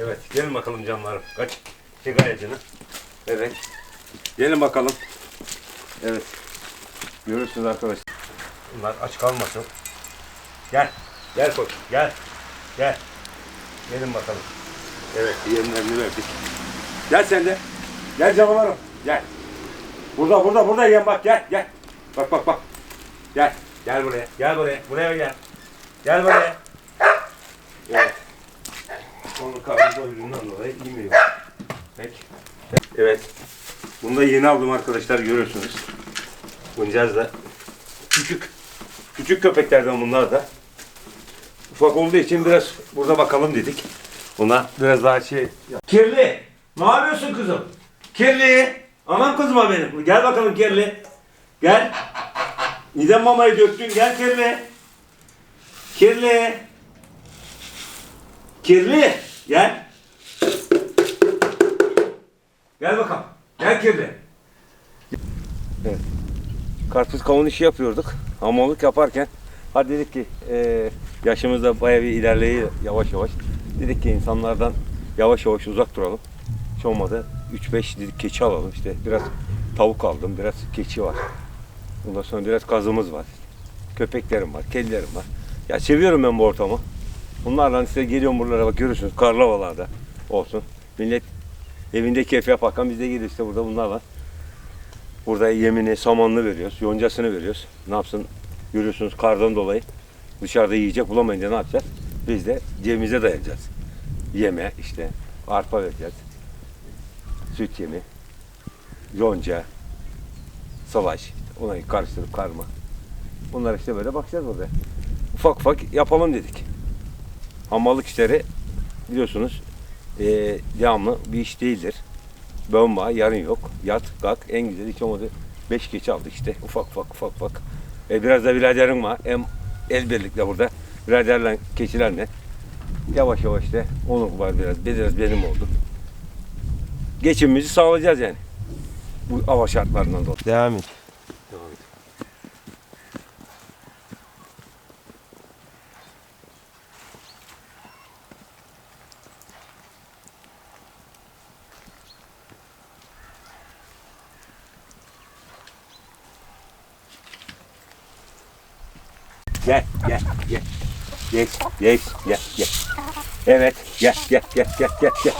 Evet gelin bakalım canlarım. Kaç. Çek ayacını. Evet. Gelin bakalım. Evet. Görürsünüz arkadaşlar. Bunlar aç kalmasın. Gel. Gel koç. Gel. Gel. Gelin bakalım. Evet yemlerini verdik. Gel sen de. Gel canavarım. Gel. Burada burada burada yem bak gel gel. Bak bak bak. Gel. Gel buraya. Gel buraya. Buraya gel. Gel buraya. Evet. Onu karnı doyurduğundan dolayı yemiyor. Peki. Evet. Bunu da yeni aldım arkadaşlar görüyorsunuz. Buncaz da küçük küçük köpeklerden bunlar da. Ufak olduğu için biraz burada bakalım dedik. Buna biraz daha şey... Kirli! Ne yapıyorsun kızım? Kirli! Aman kızma benim. Gel bakalım Kirli. Gel. Neden mamayı döktün? Gel Kirli. Kirli. Kirli. Gel. Gel bakalım. Gel Kirli. Evet. Karpuz kavun işi yapıyorduk. Hamallık yaparken hadi dedik ki e, yaşımız da bayağı bir ilerleyi yavaş yavaş. Dedik ki insanlardan yavaş yavaş uzak duralım. Hiç olmadı 3-5 dedik keçi alalım işte biraz tavuk aldım biraz keçi var. Ondan sonra biraz kazımız var. Köpeklerim var, kedilerim var. Ya seviyorum ben bu ortamı. Bunlarla işte geliyorum buralara bak görüyorsunuz karlı havalarda olsun. Millet evinde keyif yaparken biz de geliyoruz işte burada bunlarla. Burada yemini, samanını veriyoruz, yoncasını veriyoruz. Ne yapsın? Görüyorsunuz kardan dolayı dışarıda yiyecek bulamayınca ne yapacağız? Biz de cebimize dayanacağız. Yeme işte, arpa vereceğiz. Süt yemi, yonca, salaş, ona karıştırıp karma. Bunlar işte böyle bakacağız burada. Ufak ufak yapalım dedik. Hamallık işleri biliyorsunuz eee devamlı bir iş değildir. Bomba yarın yok. Yat kalk en güzeli hiç olmadı. Beş geçi aldık işte ufak ufak ufak ufak. E, biraz da biraderim var. Hem el birlikte burada. Biraderle keçilerle. Yavaş yavaş işte onun var biraz. Biraz benim oldu. Geçimimizi sağlayacağız yani. Bu hava şartlarından dolayı. Devam et. Devam et. Gel, gel, gel. Geç, geç, gel, gel. Evet, gel, gel, gel, gel, gel, gel.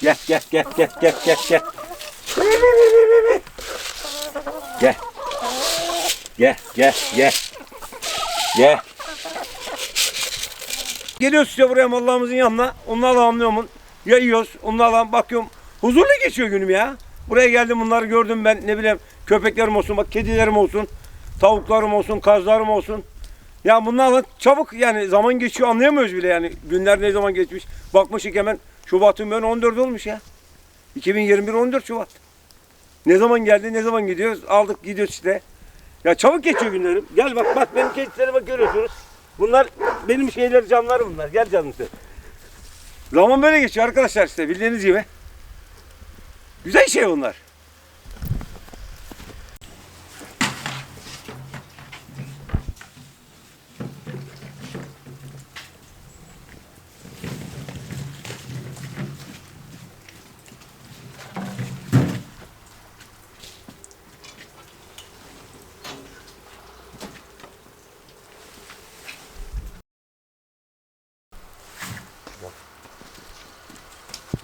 Gel, gel, gel, gel, gel, gel, gel, gel. Gel. Gel, gel, gel. Gel. Geliyoruz işte buraya Allah'ımızın yanına. Onlarla anlıyorsun. Ya yiyoruz. Onlarla bakıyorum. Huzurlu geçiyor günüm ya. Buraya geldim bunları gördüm ben. Ne bileyim köpeklerim olsun, bak kedilerim olsun. Tavuklarım olsun, kazlarım olsun. Ya bunlarla çabuk yani zaman geçiyor anlayamıyoruz bile yani. Günler ne zaman geçmiş. Bakmışık hemen Şubat'ın ben 14 olmuş ya. 2021 14 Şubat. Ne zaman geldi, ne zaman gidiyoruz? Aldık gidiyoruz işte. Ya çabuk geçiyor günlerim. Gel bak bak benim kedileri bak görüyorsunuz. Bunlar benim şeyler canlarım bunlar. Gel canım işte. Zaman böyle geçiyor arkadaşlar işte bildiğiniz gibi. Güzel şey bunlar.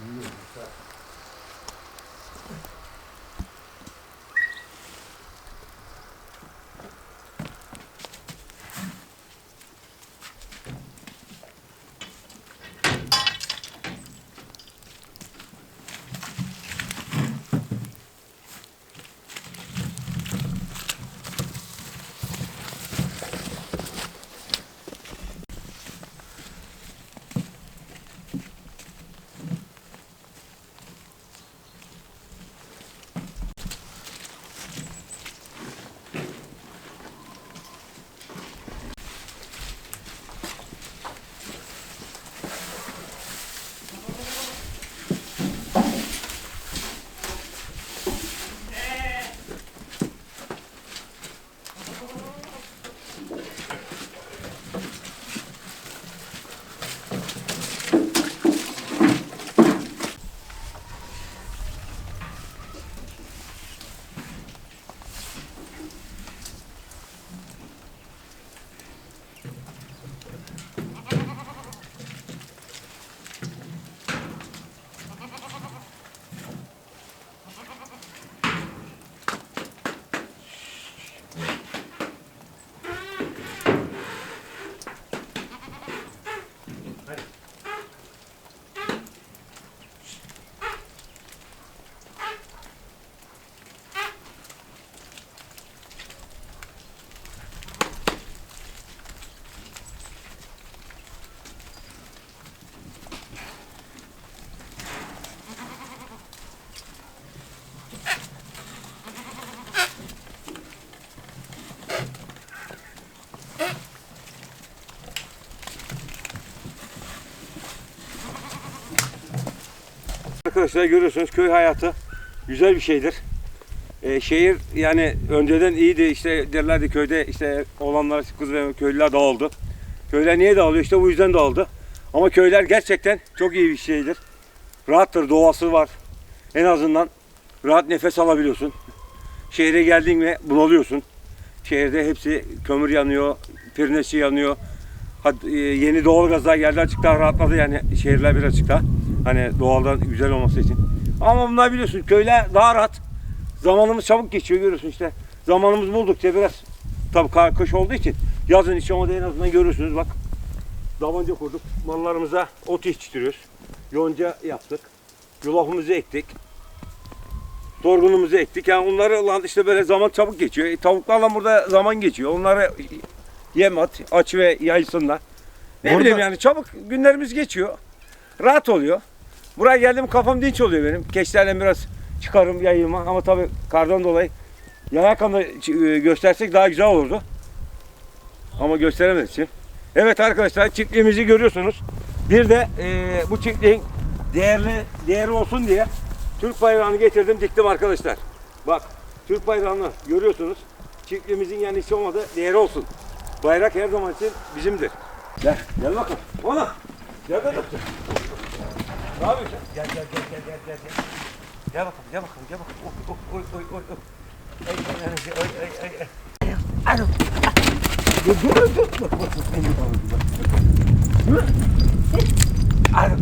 Mm, okay. Arkadaşlar görüyorsunuz köy hayatı güzel bir şeydir. Ee, şehir yani önceden iyiydi işte derlerdi köyde işte olanlar kız ve köylüler dağıldı. Köyler niye dağılıyor işte bu yüzden dağıldı. Ama köyler gerçekten çok iyi bir şeydir. Rahattır doğası var. En azından rahat nefes alabiliyorsun. Şehre geldin mi bunalıyorsun. Şehirde hepsi kömür yanıyor, pirnesi yanıyor. Had- e, yeni doğal gazlar geldi açık daha rahatladı yani şehirler bir açık daha. Hani doğaldan güzel olması için. Ama bunlar biliyorsun köyler daha rahat. Zamanımız çabuk geçiyor görüyorsun işte. Zamanımız buldukça biraz tabii kar kış olduğu için yazın içi ama en azından görürsünüz bak. Davanca kurduk. Mallarımıza ot yetiştiriyoruz. Yonca yaptık. Yulafımızı ektik. Dorgunumuzu ektik. Yani onları lan işte böyle zaman çabuk geçiyor. E, tavuklarla burada zaman geçiyor. Onları yem at, aç ve yaysınlar. Ne Burada- bileyim yani çabuk günlerimiz geçiyor. Rahat oluyor. Buraya geldim kafam dinç oluyor benim. Keçilerle biraz çıkarım yayıma ama tabii kardan dolayı Yanakan'da ç- e, göstersek daha güzel olurdu. Ama gösteremedik için. Evet arkadaşlar çiftliğimizi görüyorsunuz. Bir de e, bu çiftliğin değerli değeri olsun diye Türk bayrağını getirdim diktim arkadaşlar. Bak Türk bayrağını görüyorsunuz. Çiftliğimizin yani hiç olmadı değeri olsun. Bayrak her zaman için bizimdir. Gel, gel bakalım. Ona. Gel bakalım. Ne yapıyorsun? Gel gel gel gel gel gel. gel. Bakalım, gel bakalım, gel bakalım. Oy oy oy oy oy. Ay ay ay ay ay ay. Alo. Dur dur dur. Bak bak bak. Bak bak bak. Alo.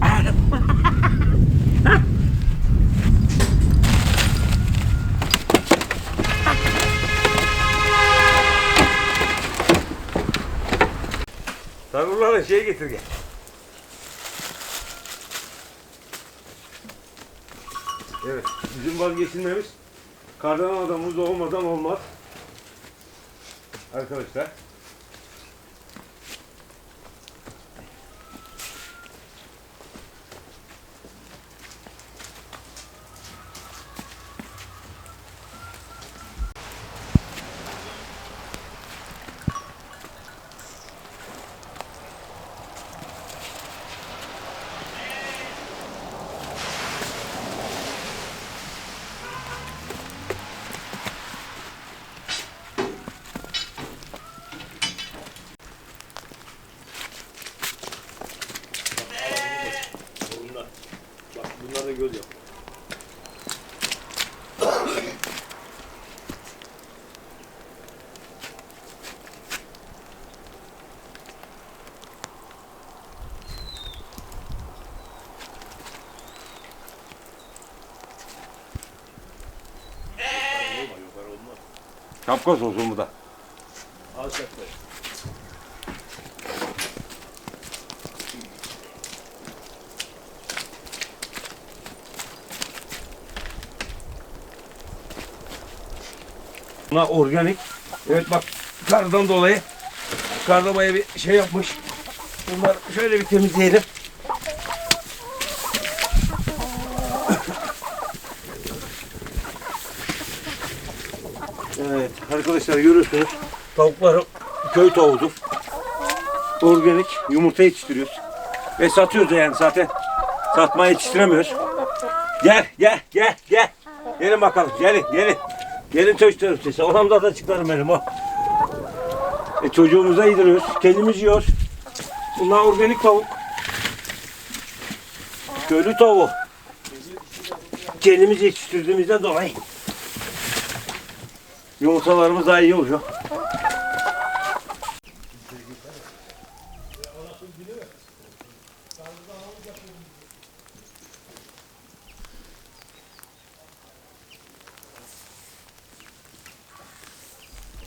Alo. Sarılarla şey getir gel. Evet, bizim vazgeçilmemiz kardan adamımız olmadan olmaz. Arkadaşlar. Bunlar. Bak göz yok. Kafkas olsun bu da. Alçaklar. Bunlar organik. Evet bak kardan dolayı karda bayağı bir şey yapmış. Bunlar şöyle bir temizleyelim. Evet arkadaşlar görüyorsunuz tavuklar köy tavuğudur. Organik yumurta yetiştiriyoruz. Ve satıyoruz yani zaten satmaya yetiştiremiyoruz. Gel gel gel gel. Gelin bakalım gelin gelin. Gelin çocuklarım sesi. Oramda da çıkarım benim o. E, çocuğumuza yediriyoruz. Kendimiz yiyoruz. Bunlar organik tavuk. Köylü tavuğu. Kendimiz yetiştirdiğimizden dolayı yumurtalarımız daha iyi oluyor.